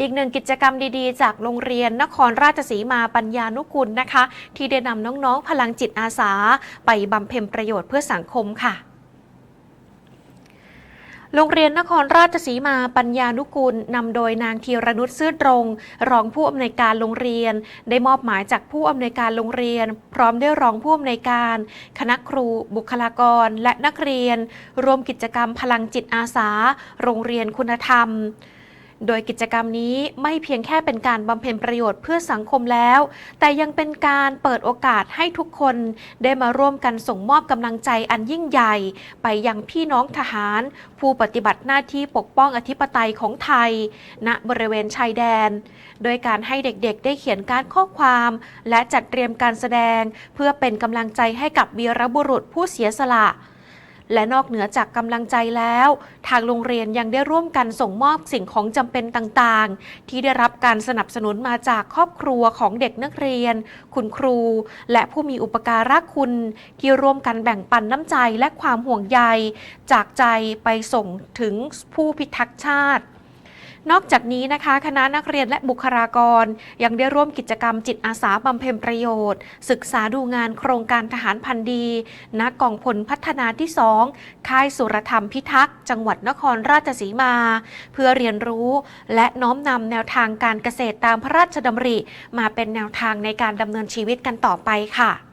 อีกหนึ่งกิจกรรมดีๆ จากโรงเรียนนครราชสีมาปัญญานุกุลนะคะ ที่ได้นำน้องๆพลังจิตอาสา ไปบำเพ็ญประโยชน์เพื่อสังคมค่ะโรงเรียนนครราชสีมาปัญญานุกูลนำโดยนางธีรนุชซื่อตรง รองผู้อำนวยการโรงเรียน ได้มอบหมายจากผู้อำนวยการโรงเรียน พร้อมด้วยรองผู้อำนวยการ คณะครู บุคลากร และนักเรียน รวมกิจกรรมพลังจิตอาสา โรงเรียนคุณธรรม โดยกิจกรรมนี้ไม่เพียงแค่เป็นการบำเพ็ญประโยชน์เพื่อสังคมแล้ว แต่ยังเป็นการเปิดโอกาสให้ทุกคนได้มาร่วมกันส่งมอบกำลังใจอันยิ่งใหญ่ ไปยังพี่น้องทหาร ผู้ปฏิบัติหน้าที่ปกป้องอธิปไตยของไทย ณบริเวณชายแดน โดยการให้เด็กๆ ได้เขียนการข้อความ และจัดเตรียมการแสดง เพื่อเป็นกำลังใจให้กับวีรบุรุษผู้เสียสละ และนอกเหนือจากกำลังใจแล้ว ทางโรงเรียนยังได้ร่วมกันส่งมอบสิ่งของจำเป็นต่างๆ ที่ได้รับการสนับสนุนมาจากครอบครัวของเด็กนักเรียน คุณครู และผู้มีอุปการะคุณ ที่ร่วมกันแบ่งปันน้ำใจและความห่วงใย จากใจไปส่งถึงผู้พิทักษ์ชาติ นอกจากนี้นะคะ คณะนักเรียนและบุคลากร ยังได้ร่วมกิจกรรมจิตอาสาบำเพ็ญประโยชน์ ศึกษาดูงานโครงการทหารพันธ์ดีณกองพลพัฒนาที่ 2 ค่ายสุรธรรมพิทักษ์ จังหวัดนครราชสีมา เพื่อเรียนรู้และน้อมนำแนวทางการเกษตรตามพระราชดำริ มาเป็นแนวทางในการดำเนินชีวิตกันต่อไปค่ะ